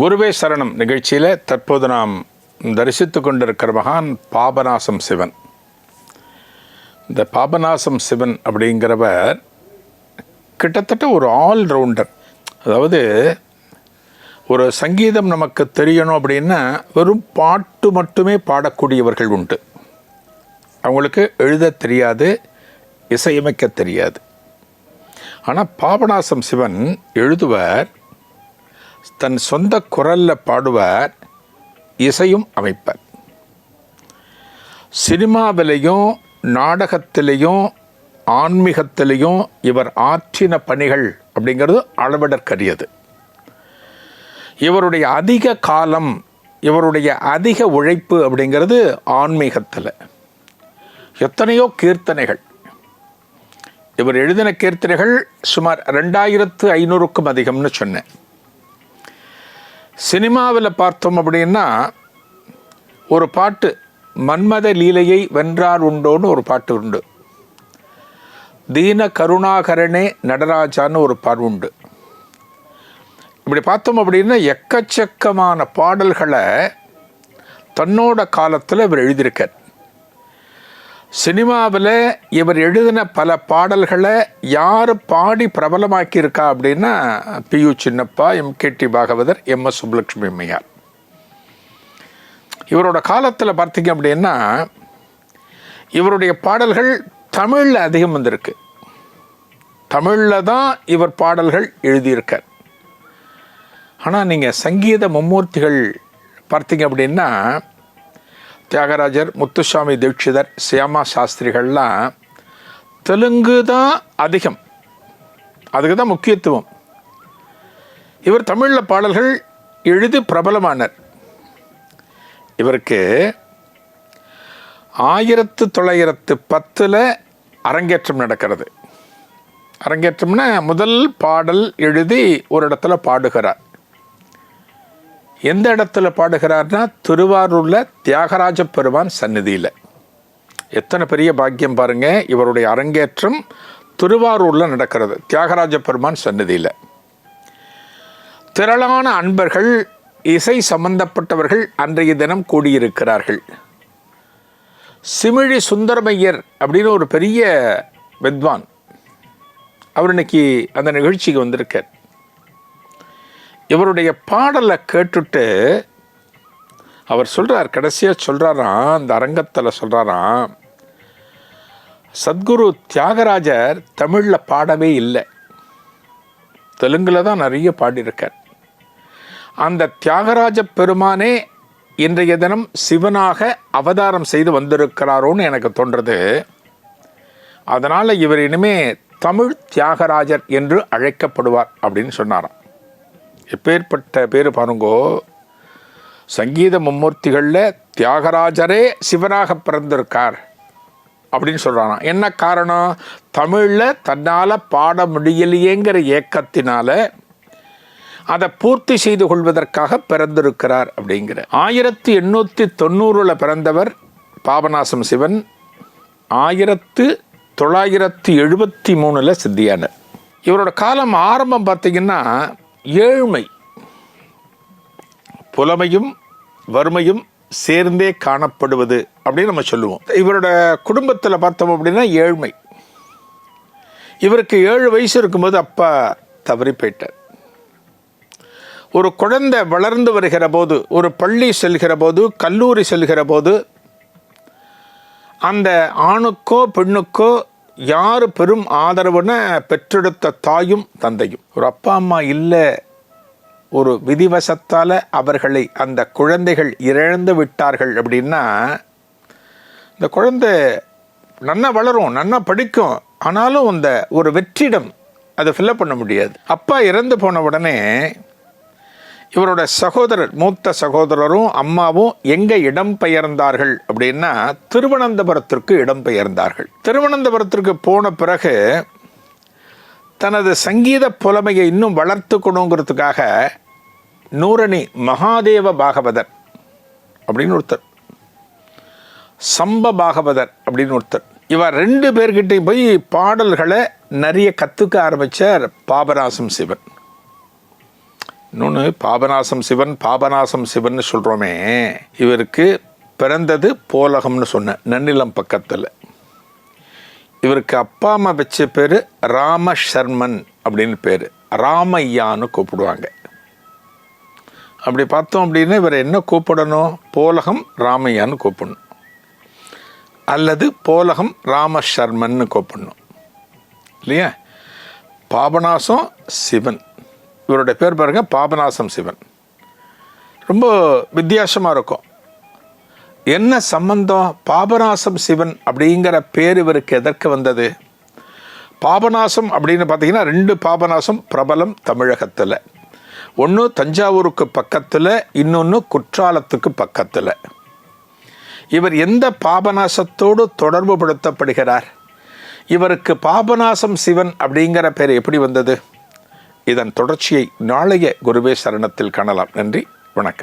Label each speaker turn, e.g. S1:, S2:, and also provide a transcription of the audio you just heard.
S1: குருவே சரணம். நிகழ்ச்சியில் தற்போது நாம் தரிசித்து கொண்டிருக்கிற மகான் பாபநாசம் சிவன். இந்த பாபநாசம் சிவன் அப்படிங்கிறவர் கிட்டத்தட்ட ஒரு ஆல்ரவுண்டர். அதாவது ஒரு சங்கீதம் நமக்கு தெரியணும் அப்படின்னா வெறும் பாட்டு மட்டுமே பாடக்கூடியவர்கள் உண்டு. அவங்களுக்கு எழுத தெரியாது இசையமைக்க தெரியாது. ஆனால் பாபநாசம் சிவன் எழுதுவர் தன் சொந்த குரலில் பாடுவார் இசையும் அமைப்பார். சினிமாவிலையும் நாடகத்திலையும் ஆன்மீகத்திலையும் இவர் ஆற்றின பணிகள் அப்படிங்கிறது அளவிடற்கரியது. இவருடைய அதிக காலம் இவருடைய அதிக உழைப்பு அப்படிங்கிறது ஆன்மீகத்தில். எத்தனையோ கீர்த்தனைகள். இவர் எழுதின கீர்த்தனைகள் சுமார் ரெண்டாயிரத்து ஐநூறுக்கும் அதிகம்னு சொன்னேன். சினிமாவில் பார்த்தோம் அப்படின்னா ஒரு பாட்டு மன்மத லீலையை வென்றார் உண்டோன்னு ஒரு பாட்டு உண்டு. தீன கருணாகரனே நடராஜான்னு ஒரு பாடு உண்டு. இப்படி பார்த்தோம் அப்படின்னா எக்கச்சக்கமான பாடல்களை தன்னோட காலத்தில் இவர் எழுதியிருக்கார். சினிமாவில் இவர் எழுதின பல பாடல்களை யார் பாடி பிரபலமாக்கியிருக்கா அப்படின்னா P U Chinnappa M K T Bhagavathar M S Subbulakshmi அம்மையார். இவரோட காலத்தில் பார்த்தீங்க அப்படின்னா இவருடைய பாடல்கள் தமிழில் அதிகம் வந்திருக்கு. தமிழில் தான் இவர் பாடல்கள் எழுதியிருக்கார். ஆனால் நீங்கள் சங்கீத மும்மூர்த்திகள் பார்த்தீங்க அப்படின்னா தியாகராஜர் முத்துசாமி தீட்சிதர் சியாமா சாஸ்திரிகள்லாம் தெலுங்கு தான் அதிகம். அதுக்கு தான் முக்கியத்துவம். இவர் தமிழில் பாடல்கள் எழுதி பிரபலமானார். இவருக்கு ஆயிரத்து தொள்ளாயிரத்து பத்தில் அரங்கேற்றம் நடக்கிறது. அரங்கேற்றம்னா முதல் பாடல் எழுதி ஒரு இடத்துல பாடுகிறார். எந்த இடத்துல பாடுகிறார்னா திருவாரூரில் தியாகராஜ பெருமான் சந்நிதியில். எத்தனை பெரிய பாக்கியம் பாருங்க இவருடைய அரங்கேற்றம் திருவாரூரில் நடக்கிறது தியாகராஜ பெருமான் சந்நிதியில். திரளான அன்பர்கள் இசை சம்பந்தப்பட்டவர்கள் அன்றைய தினம் கூடியிருக்கிறார்கள். சிமிழி சுந்தரமையர் அப்படின்னு ஒரு பெரிய வித்வான் அவர் இன்னைக்கு அந்த நிகழ்ச்சிக்கு வந்திருக்கார். இவருடைய பாடலை கேட்டுட்டு அவர் சொல்கிறார் கடைசியாக சொல்கிறாராம் அந்த அரங்கத்தில் சொல்கிறாராம் சத்குரு தியாகராஜர் தமிழில் பாடவே இல்லை. தெலுங்கில் தான் நிறைய பாடியிருக்கார். அந்த தியாகராஜ பெருமானே இன்றைய தினம் சிவனாக அவதாரம் செய்து வந்திருக்கிறாரோன்னு எனக்கு தோன்றது. அதனால் இவர் இனிமே தமிழ் தியாகராஜர் என்று அழைக்கப்படுவார் அப்படின்னு சொன்னாராம். எப்பேற்பட்ட பேர் பாருங்கோ சங்கீத மும்மூர்த்திகளில் தியாகராஜரே சிவனாக பிறந்திருக்கார் அப்படின்னு சொல்கிறானா என்ன காரணம்? தமிழில் தன்னால் பாட முடியலையேங்கிற ஏக்கத்தினால அதை பூர்த்தி செய்து கொள்வதற்காக பிறந்திருக்கிறார் அப்படிங்கிற. ஆயிரத்தி எண்ணூற்றி தொண்ணூறில் பிறந்தவர் பாபநாசம் சிவன். ஆயிரத்து தொள்ளாயிரத்தி எழுபத்தி மூணில் சித்தியானர் இவரோட காலம் ஆரம்பம் பார்த்திங்கன்னா ஏழ்மை. புலமையும் வறுமையும் சேர்ந்தே காணப்படுவது அப்படின்னு நம்ம சொல்லுவோம். இவரோட குடும்பத்தில் பார்த்தோம் அப்படின்னா ஏழ்மை. இவருக்கு ஏழு வயசு இருக்கும்போது அப்பா தவறி போயிட்டார். ஒரு குழந்தை வளர்ந்து வருகிற போது ஒரு பள்ளி செல்கிற போது கல்லூரி செல்கிற போது அந்த ஆணுக்கோ பெண்ணுக்கோ யார் பெரும் ஆதரவுன்னு பெற்றெடுத்த தாயும் தந்தையும்? ஒரு அப்பா அம்மா இல்லை ஒரு விதிவசத்தால் அவர்களை அந்த குழந்தைகள் இழந்து விட்டார்கள் அப்படின்னா இந்த குழந்தை நன்னா வளரும் நன்னா படிக்கும். ஆனாலும் அந்த ஒரு வெற்றிடம் அதை ஃபில்லப் பண்ண முடியாது. அப்பா இறந்து போன உடனே இவரோட சகோதரர் மூத்த சகோதரரும் அம்மாவும் எங்கே இடம் பெயர்ந்தார்கள் அப்படின்னா திருவனந்தபுரத்திற்கு இடம் பெயர்ந்தார்கள். திருவனந்தபுரத்திற்கு போன பிறகு தனது சங்கீத புலமையை இன்னும் வளர்த்துக்கணுங்கிறதுக்காக நூரணி மகாதேவ பாகவதர் அப்படின்னு ஒருத்தர் சம்ப பாகவதர் அப்படின்னு ஒருத்தர். இவர் ரெண்டு பேர்கிட்டையும் போய் பாடல்களை நிறைய கற்றுக்க ஆரம்பித்தார் பாபராசம் சிவன். இன்னொன்று பாபநாசம் சிவன் பாபநாசம் சிவன் சொல்கிறோமே இவருக்கு பிறந்தது போலகம்னு சொன்னேன் நன்னிலம் பக்கத்தில். இவருக்கு அப்பா அம்மா வச்ச பேர் ராம சர்மன் அப்படின்னு பேர். ராமையான்னு கூப்பிடுவாங்க. அப்படி பார்த்தோம் அப்படின்னா இவர் என்ன கூப்பிடணும்? போலகம் ராமையான்னு கூப்பிடணும். அல்லது போலகம் ராமசர்மன்னு கூப்பிடணும். இல்லையா? பாபநாசம் சிவன். இவருடைய பேர் பாருங்க பாபநாசம் சிவன். ரொம்ப வித்தியாசமாக இருக்கும். என்ன சம்பந்தம் பாபநாசம் சிவன் அப்படிங்கிற பேர் இவருக்கு எதற்கு வந்தது? பாபநாசம் அப்படின்னு பார்த்தீங்கன்னா ரெண்டு பாபநாசம் பிரபலம் தமிழகத்தில். ஒன்று தஞ்சாவூருக்கு பக்கத்தில் இன்னொன்று குற்றாலத்துக்கு பக்கத்தில். இவர் எந்த பாபநாசத்தோடு தொடர்பு படுத்தப்படுகிறார் இவருக்கு பாபநாசம் சிவன் அப்படிங்கிற பேர் எப்படி வந்தது? இதன் தொடர்ச்சியை நாளைய குருவே சரணத்தில் காணலாம். நன்றி வணக்கம்.